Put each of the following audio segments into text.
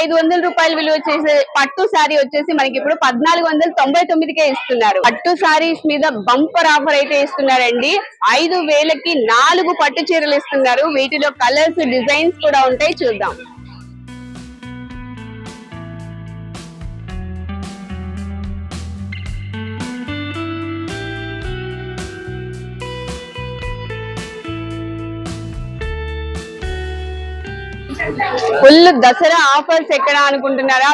ఐదు వందల రూపాయలు విలువ చేసే పట్టు శారీ వచ్చేసి మనకి ఇప్పుడు పద్నాలుగు వందల తొంభై తొమ్మిదికే ఇస్తున్నారు. పట్టు శారీస్ మీద బంపర్ ఆఫర్ అయితే ఇస్తున్నారండి. ఐదు వేలకి నాలుగు పట్టు చీరలు ఇస్తున్నారు. వీటిలో కలర్స్ డిజైన్స్ కూడా ఉంటాయి. చూద్దాం. ఫుల్ దసరా ఆఫర్స్ ఎక్కడ అనుకుంటున్నారా?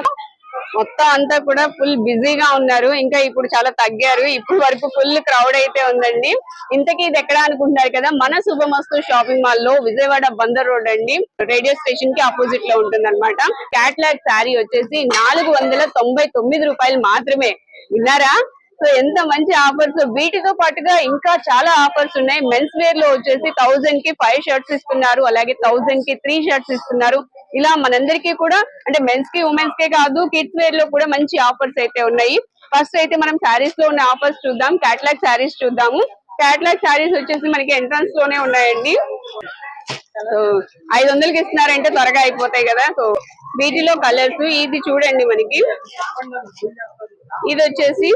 మొత్తం అంతా కూడా ఫుల్ బిజీగా ఉన్నారు. ఇంకా ఇప్పుడు చాలా తగ్గారు. ఇప్పుడు వరకు ఫుల్ క్రౌడ్ అయితే ఉందండి. ఇంతకీ ఇది ఎక్కడ అనుకుంటున్నారు కదా? మన శుభమస్తు షాపింగ్ మాల్లో విజయవాడ బందర్ రోడ్ అండి. రేడియో స్టేషన్కి ఆపోజిట్లో ఉంటుంది అనమాట క్యాట్లాగ్ శారీ వచ్చేసి నాలుగు వందల తొంభై తొమ్మిది రూపాయలు మాత్రమే. విన్నారా? సో ఎంత మంచి ఆఫర్స్. వీటితో పాటుగా ఇంకా చాలా ఆఫర్స్ ఉన్నాయి. మెన్స్ వేర్లో వచ్చేసి థౌసండ్కి ఫైవ్ షర్ట్స్ ఇస్తున్నారు. అలాగే థౌసండ్కి త్రీ షర్ట్స్ ఇస్తున్నారు. ఇలా మనందరికీ కూడా అంటే మెన్స్కి ఉమెన్స్ కే కాదు కిడ్స్ వేర్లో కూడా మంచి ఆఫర్స్ అయితే ఉన్నాయి. ఫస్ట్ అయితే మనం శారీస్లో ఉన్న ఆఫర్స్ చూద్దాం. క్యాట్లాగ్ శారీస్ చూద్దాము. క్యాట్లాగ్ శారీస్ వచ్చేసి మనకి ఎంట్రన్స్లోనే ఉన్నాయండి. సో ఐదు వందలకి ఇస్తున్నారంటే త్వరగా అయిపోతాయి కదా. సో వీటిలో కలర్స్ ఇది చూడండి మనకి. ఇది వచ్చేసి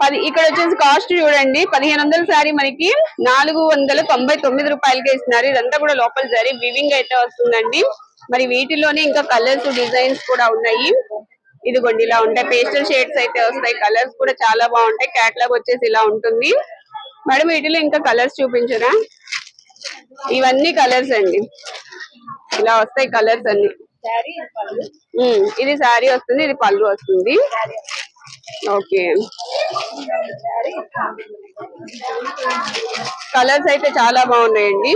పది ఇక్కడ వచ్చేసి కాస్ట్ చూడండి. పదిహేను వందల సారీ మనకి నాలుగు వందల తొంభై తొమ్మిది రూపాయలకే ఇస్తున్నారు. ఇదంతా కూడా లోపల జరి వివింగ్ అయితే వస్తుందండి. మరి వీటిలోనే ఇంకా కలర్స్ డిజైన్స్ కూడా ఉన్నాయి. ఇదిగోండి ఇలా ఉంటాయి పేస్టల్ షేడ్స్ అయితే వస్తాయి. కలర్స్ కూడా చాలా బాగుంటాయి. క్యాట్లాగ్ వచ్చేసి ఇలా ఉంటుంది. మేడం వీటిలో ఇంకా కలర్స్ చూపించరా? ఇవన్నీ కలర్స్ అండి. ఇలా వస్తాయి కలర్స్ అన్ని. ఇది శారీ వస్తుంది ఇది పళ్ళు వస్తుంది. ఓకే. కలర్స్ అయితే చాలా బాగున్నాయండి.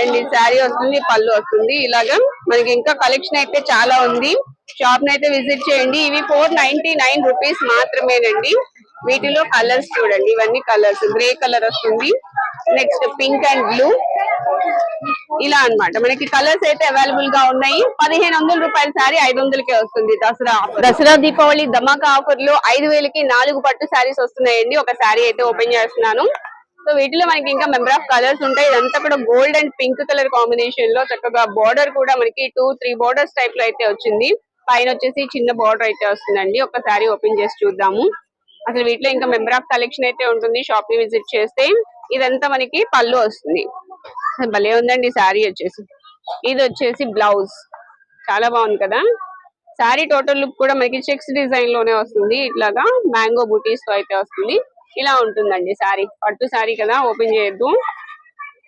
అండ్ ఈ శారీ వస్తుంది పళ్ళు వస్తుంది. ఇలాగా మనకి ఇంకా కలెక్షన్ అయితే చాలా ఉంది. షాప్ అయితే విజిట్ చేయండి. ఇవి ఫోర్ నైన్టీ నైన్ రూపీస్ మాత్రమేనండి. వీటిలో కలర్స్ చూడండి. ఇవన్నీ కలర్స్ గ్రే కలర్ వస్తుంది. Next pink and blue. ఇలా అన్నమాట. మనకి కలర్స్ అయితే అవైలబుల్గా ఉన్నాయి. పదిహేను వందల రూపాయల సారీ ఐదు వందలకే వస్తుంది దసరా దసరా దీపావళి ధమాకా ఆఫర్లో ఐదు వేలకి నాలుగు పట్టు శారీస్ వస్తున్నాయండి. ఒక శారీ అయితే ఓపెన్ చేస్తున్నాను. సో వీటిలో మనకి ఇంకా మెంబర్ ఆఫ్ కలర్స్ ఉంటాయి. ఇదంతా కూడా గోల్డ్ అండ్ పింక్ కలర్ కాంబినేషన్లో చక్కగా బార్డర్ కూడా మనకి టూ త్రీ బోర్డర్స్ టైప్లో అయితే వచ్చింది. పైన వచ్చేసి చిన్న బార్డర్ అయితే వస్తుందండి. ఒక శారీ ఓపెన్ చేసి చూద్దాము. అసలు వీటిలో ఇంకా మెంబర్ ఆఫ్ కలెక్షన్ అయితే ఉంటుంది. షాప్ని విజిట్ చేస్తే ఇదంతా మనకి పళ్ళు వస్తుంది. భలే ఉందండి శారీ వచ్చేసి. ఇది వచ్చేసి బ్లౌజ్. చాలా బాగుంది కదా? శారీ టోటల్ లుక్ కూడా మనకి చెక్స్ డిజైన్లోనే వస్తుంది. ఇట్లాగా మ్యాంగో బూటీస్తో అయితే వస్తుంది. ఇలా ఉంటుందండి శారీ పట్టు శారీ కదా ఓపెన్ చేయొద్దు.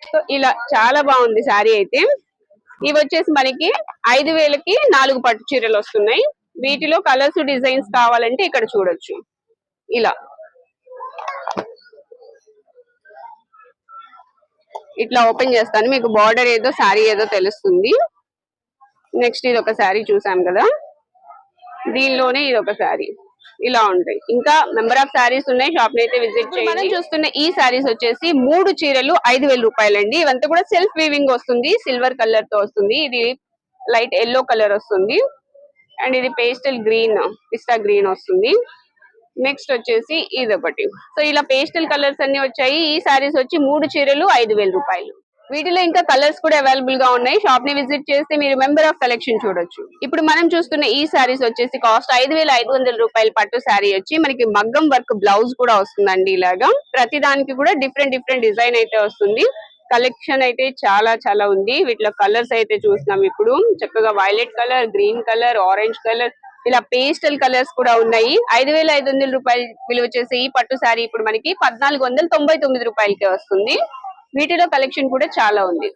సో ఇలా చాలా బాగుంది శారీ అయితే. ఇవి వచ్చేసి మనకి ఐదు వేలకి నాలుగు పట్టు చీరలు వస్తున్నాయి. వీటిలో కలర్స్ డిజైన్స్ కావాలంటే ఇక్కడ చూడొచ్చు. ఇలా. ఇట్లా ఓపెన్ చేస్తాను. మీకు బార్డర్ ఏదో శారీ ఏదో తెలుస్తుంది. నెక్స్ట్ ఇది ఒక శారీ చూసాం కదా. దీనిలోనే ఇది ఒక శారీ. ఇలా ఉంటాయి. ఇంకా నెంబర్ ఆఫ్ శారీస్ ఉన్నాయి. షాప్ని అయితే విజిట్ చేయండి మనం చూస్తున్న ఈ శారీస్ వచ్చేసి మూడు చీరలు ఐదు వేల రూపాయలండి. ఇవంతా కూడా సెల్ఫ్ వీవింగ్ వస్తుంది. సిల్వర్ కలర్తో వస్తుంది. ఇది లైట్ ఎల్లో కలర్ వస్తుంది. అండ్ ఇది పేస్టల్ గ్రీన్ పిస్తా గ్రీన్ వస్తుంది. నెక్స్ట్ వచ్చేసి ఇది ఒకటి సో ఇలా పేస్టల్ కలర్స్ అన్ని వచ్చాయి. ఈ సారీస్ వచ్చి మూడు చీరలు ఐదు వేల రూపాయలు. వీటిలో ఇంకా కలర్స్ కూడా అవైలబుల్గా ఉన్నాయి. షాప్ని విజిట్ చేస్తే మీరు మెంబర్ ఆఫ్ కలెక్షన్ చూడొచ్చు. ఇప్పుడు మనం చూస్తున్న ఈ సారీస్ వచ్చేసి కాస్ట్ ఐదు వేల ఐదు వందల రూపాయలు పట్టు సారీ వచ్చి మనకి మగ్గం వర్క్ బ్లౌజ్ కూడా వస్తుందండి ఇలాగా. ప్రతి దానికి కూడా డిఫరెంట్ డిఫరెంట్ డిజైన్ అయితే వస్తుంది. కలెక్షన్ అయితే చాలా చాలా ఉంది. వీటిలో కలర్స్ అయితే చూస్తున్నాం ఇప్పుడు. చక్కగా violet colour green colour orange colour ఇలా పేస్టల్ కలర్స్ కూడా ఉన్నాయి. ఐదు వేల ఐదు వందల రూపాయలు విలువ చేసే ఈ పట్టు శారీ ఇప్పుడు మనకి పద్నాలుగు వందల తొంభై తొమ్మిది రూపాయలకే వస్తుంది. వీటిలో కలెక్షన్ కూడా చాలా ఉంది.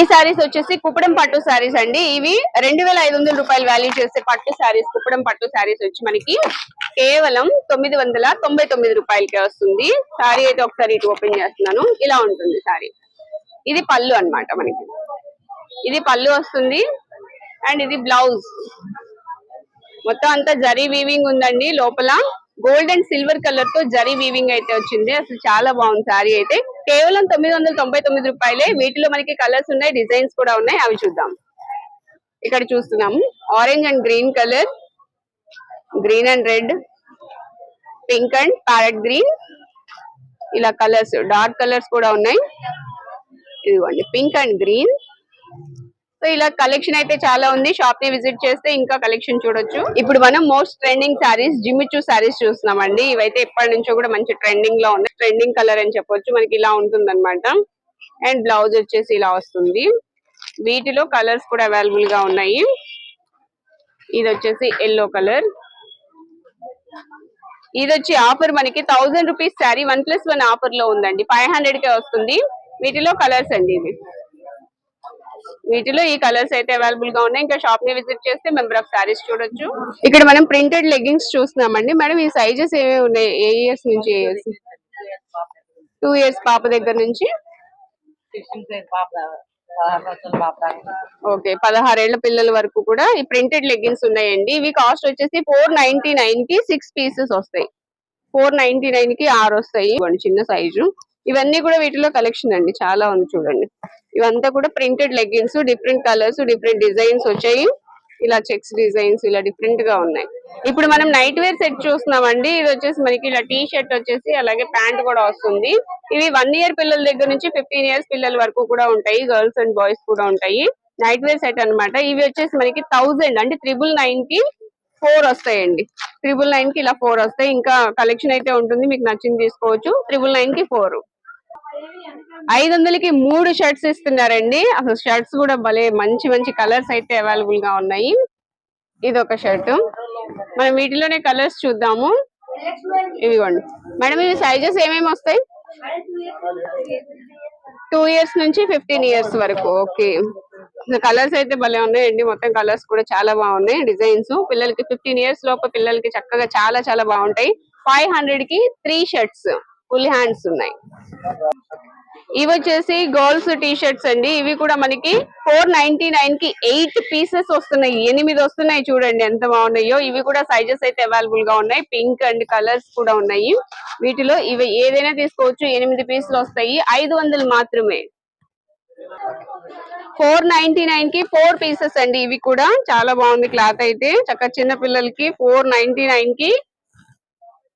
ఈ శారీస్ వచ్చేసి కుప్పడం పట్టు శారీస్ అండి. ఇవి రెండు వేల ఐదు వందల రూపాయలు వాల్యూ చేసే పట్టు శారీస్ కుప్పడం పట్టు శారీస్ వచ్చి మనకి కేవలం తొమ్మిది వందల తొంభై తొమ్మిది రూపాయలకే వస్తుంది. శారీ అయితే ఒకసారి ఇటు ఓపెన్ చేస్తున్నాను. ఇలా ఉంటుంది శారీ. ఇది పళ్ళు అన్నమాట మనకి. ఇది పళ్ళు వస్తుంది. అండ్ ఇది బ్లౌజ్. మొత్తం అంతా జరీ వీవింగ్ ఉందండి. లోపల గోల్డ్ అండ్ సిల్వర్ కలర్తో జరీ వీవింగ్ అయితే వచ్చింది. అసలు చాలా బాగుంది శారీ అయితే. కేవలం తొమ్మిది వందల తొంభై తొమ్మిది రూపాయలే. వీటిలో మనకి కలర్స్ ఉన్నాయి డిజైన్స్ కూడా ఉన్నాయి. అవి చూద్దాం. ఇక్కడ చూస్తున్నాము. Orange and green colour green and red pink and parrot green ఇలా కలర్స్ డార్క్ కలర్స్ కూడా ఉన్నాయి. ఇదిగోండి. పింక్ అండ్ గ్రీన్ సో ఇలా కలెక్షన్ అయితే చాలా ఉంది. షాప్ని విజిట్ చేస్తే ఇంకా కలెక్షన్ చూడొచ్చు. ఇప్పుడు మనం most trending saris Jimmy Choo saris చూస్తున్నామండి. ఇవైతే ఎప్పటి నుంచో కూడా మంచి ట్రెండింగ్లో ఉన్నాయి. ట్రెండింగ్ కలర్ అని చెప్పొచ్చు. మనకి ఇలా ఉంటుంది అండ్ బ్లౌజ్ వచ్చేసి ఇలా వస్తుంది. వీటిలో కలర్స్ కూడా అవైలబుల్గా ఉన్నాయి. ఇది వచ్చేసి ఎల్లో కలర్ ఇది వచ్చి ఆఫర్ మనకి thousand rupees sari one plus one ఆఫర్లో ఉందండి. ఫైవ్ హండ్రెడ్ కే వస్తుంది. వీటిలో కలర్స్ అండి ఇవి. వీటిలో ఈ కలర్స్ అయితే అవైలబుల్గా ఉన్నాయి. ఇంకా షాప్ని విజిట్ చేస్తే మెంబర్ ఆఫ్ సారీస్ చూడొచ్చు. ఇక్కడ మనం ప్రింటెడ్ లెగ్గింగ్స్ చూస్తున్నామండి. మేడం ఈ సైజెస్ ఏమేమి ఉన్నాయి? ఏ ఇయర్స్ నుంచి ఏ ఇయర్స్? టూ ఇయర్స్ పాప దగ్గర నుంచి? ఓకే పదహారేళ్ళ పిల్లల వరకు కూడా ఈ ప్రింటెడ్ లెగ్గిన్స్ ఉన్నాయండి. ఇవి కాస్ట్ వచ్చేసి ఫోర్ నైన్టీ నైన్కి సిక్స్ పీసెస్ వస్తాయి. ఫోర్ నైన్టీ నైన్కి ఆరు వస్తాయి. చిన్న సైజు. ఇవన్నీ కూడా వీటిలో కలెక్షన్ అండి. చాలా ఉంది చూడండి. ఇవంతా కూడా printed leggings different colours different designs వచ్చాయి. ఇలా చెక్స్ డిజైన్స్ ఇలా డిఫరెంట్గా ఉన్నాయి. ఇప్పుడు మనం నైట్ వేర్ సెట్ చూస్తున్నామండి. ఇది వచ్చేసి మనకి ఇలా టీ షర్ట్ వచ్చేసి అలాగే ప్యాంట్ కూడా వస్తుంది. ఇవి వన్ ఇయర్ పిల్లల దగ్గర నుంచి ఫిఫ్టీన్ ఇయర్స్ పిల్లల వరకు కూడా ఉంటాయి. గర్ల్స్ అండ్ బాయ్స్ కూడా ఉంటాయి. నైట్ వేర్ సెట్ అన్నమాట. ఇవి వచ్చేసి మనకి థౌజండ్ అంటే త్రిబుల్ నైన్కి ఫోర్ వస్తాయండి. త్రిబుల్ నైన్కి ఇలా ఫోర్ వస్తాయి. ఇంకా కలెక్షన్ అయితే ఉంటుంది. మీకు నచ్చింది తీసుకోవచ్చు. త్రిబుల్ నైన్కి ఫోర్. ఐదు వందలకి మూడు షర్ట్స్ ఇస్తున్నారండి. అసలు షర్ట్స్ కూడా భలే మంచి మంచి కలర్స్ అయితే అవైలబుల్గా ఉన్నాయి. ఇది ఒక షర్ట్. మనం వీటిలోనే కలర్స్ చూద్దాము. ఇవిగోండి మేడం ఇవి సైజెస్ ఏమేమి వస్తాయి? టూ ఇయర్స్ నుంచి ఫిఫ్టీన్ ఇయర్స్ వరకు. ఓకే కలర్స్ అయితే భలే ఉన్నాయండి. మొత్తం కలర్స్ కూడా చాలా బాగున్నాయి. డిజైన్స్ పిల్లలకి ఫిఫ్టీన్ ఇయర్స్ లోపు పిల్లలకి చక్కగా చాలా చాలా బాగుంటాయి. ఫైవ్ హండ్రెడ్కి త్రీ షర్ట్స్ ఫుల్ హ్యాండ్స్ ఉన్నాయి. ఇవి వచ్చేసి గర్ల్స్ టీ షర్ట్స్ అండి. ఇవి కూడా మనకి ఫోర్ నైన్టీ నైన్కి ఎయిట్ పీసెస్ వస్తున్నాయి. ఎనిమిది వస్తున్నాయి చూడండి ఎంత బాగున్నాయో. ఇవి కూడా సైజెస్ అయితే అవైలబుల్గా ఉన్నాయి. పింక్ అండ్ కలర్స్ కూడా ఉన్నాయి. వీటిలో ఇవి ఏదైనా తీసుకోవచ్చు. ఎనిమిది పీసులు వస్తాయి. ఐదు వందలు మాత్రమే. ఫోర్ నైన్టీ నైన్కి ఫోర్ పీసెస్ అండి. ఇవి కూడా చాలా బాగుంది క్లాత్ అయితే. చక్కగా చిన్న పిల్లలకి ఫోర్ నైన్టీ నైన్కి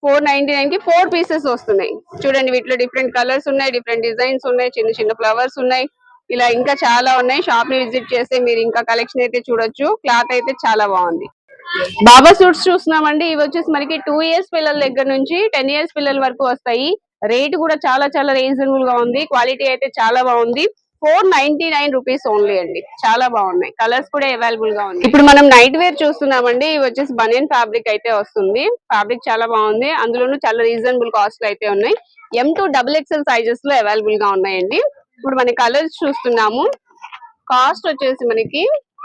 ఫోర్ నైన్టీ నైన్కి ఫోర్ పీసెస్ వస్తున్నాయి. చూడండి వీటిలో డిఫరెంట్ కలర్స్ ఉన్నాయి డిఫరెంట్ డిజైన్స్ ఉన్నాయి చిన్న చిన్న ఫ్లవర్స్ ఉన్నాయి. ఇలా ఇంకా చాలా ఉన్నాయి. షాప్ని విజిట్ చేస్తే మీరు ఇంకా కలెక్షన్ అయితే చూడొచ్చు. క్లాత్ అయితే చాలా బాగుంది. బాబా సూట్స్ చూస్తున్నామండి. ఇవి వచ్చేసి మనకి టూ ఇయర్స్ పిల్లల దగ్గర నుంచి టెన్ ఇయర్స్ పిల్లల వరకు వస్తాయి. రేట్ కూడా చాలా చాలా రీజనబుల్గా ఉంది. క్వాలిటీ అయితే చాలా బాగుంది. Four ninety nine rupees only అండి. చాలా బాగున్నాయి. కలర్స్ కూడా అవైలబుల్గా ఉంది ఇప్పుడు మనం నైట్ వేర్ చూస్తున్నామండి. ఇవి వచ్చేసి బనియన్ ఫ్యాబ్రిక్ అయితే వస్తుంది. ఫ్యాబ్రిక్ చాలా బాగుంది. అందులోనూ చాలా రీజనబుల్ కాస్ట్ అయితే ఉన్నాయి. ఎం టూ డబుల్ ఎక్స్ఎల్ సైజెస్లో అవైలబుల్గా ఉన్నాయండి. ఇప్పుడు మన కలర్స్ చూస్తున్నాము. కాస్ట్ వచ్చేసి మనకి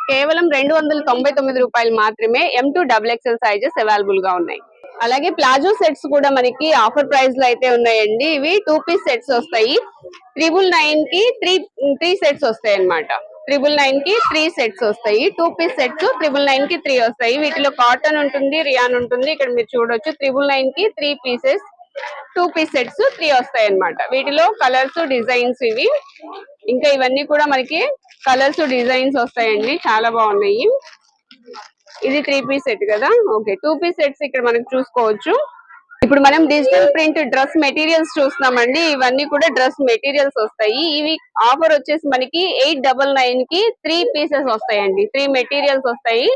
కేవలం రెండు వందల తొంభై తొమ్మిది రూపాయలు మాత్రమే M two double XL sizes అవైలబుల్గా ఉన్నాయి. అలాగే ప్లాజో సెట్స్ కూడా మనకి ఆఫర్ ప్రైస్లో అయితే ఉన్నాయండి. ఇవి టూ పీస్ సెట్స్ వస్తాయి. త్రిబుల్ నైన్కి త్రీ త్రీ సెట్స్ వస్తాయి అన్నమాట. త్రిబుల్ నైన్కి త్రీ సెట్స్ వస్తాయి. టూ పీస్ సెట్స్ త్రిబుల్ నైన్కి త్రీ వస్తాయి. వీటిలో కాటన్ ఉంటుంది రియాన్ ఉంటుంది. ఇక్కడ మీరు చూడొచ్చు. త్రిబుల్ నైన్కి three pieces two piece sets three వస్తాయి అన్నమాట. వీటిలో కలర్స్ డిజైన్స్ ఇవి. ఇంకా ఇవన్నీ కూడా మనకి కలర్స్ డిజైన్స్ వస్తాయండి. చాలా బాగున్నాయి. ఇది త్రీ పీస్ సెట్ కదా? ఓకే టూ పీస్ సెట్స్ ఇక్కడ మనం చూసుకోవచ్చు. ఇప్పుడు మనం డిజిటల్ ప్రింట్ డ్రెస్ మెటీరియల్స్ చూస్తున్నామండి. ఇవన్నీ కూడా డ్రెస్ మెటీరియల్స్ వస్తాయి. ఇవి ఆఫర్ వచ్చేసి మనకి ఎయిట్ డబల్ నైన్కి త్రీ పీసెస్ వస్తాయండి. త్రీ మెటీరియల్స్ వస్తాయి.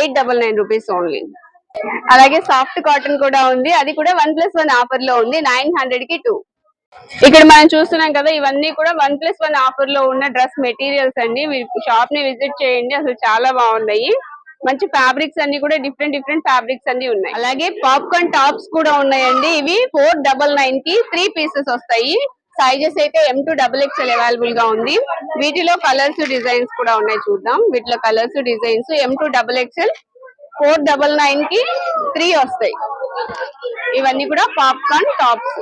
Eight double nine rupees only అలాగే సాఫ్ట్ కాటన్ కూడా ఉంది. అది కూడా వన్ ప్లస్ వన్ ఆఫర్లో ఉంది. నైన్ హండ్రెడ్కి టూ ఇక్కడ మనం చూస్తున్నాం కదా ఇవన్నీ కూడా వన్ ప్లస్ వన్ ఆఫర్లో ఉన్న డ్రెస్ మెటీరియల్స్ అండి. మీరు షాప్ని విజిట్ చేయండి. అసలు చాలా బాగున్నాయి. మంచి ఫ్యాబ్రిక్స్ అన్ని కూడా డిఫరెంట్ డిఫరెంట్ ఫ్యాబ్రిక్స్ అన్ని ఉన్నాయి. అలాగే పాప్కార్న్ టాప్స్ కూడా ఉన్నాయండి. ఇవి ఫోర్ డబల్ నైన్కి త్రీ పీసెస్ వస్తాయి. సైజెస్ అయితే ఎం టూ డబుల్ ఎక్స్ఎల్ అవైలబుల్గా ఉంది. వీటిలో కలర్స్ డిజైన్స్ కూడా ఉన్నాయి చూద్దాం. వీటిలో colours designs M two double XL four double నైన్కి త్రీ వస్తాయి. ఇవన్నీ కూడా పాప్కార్న్ టాప్స్.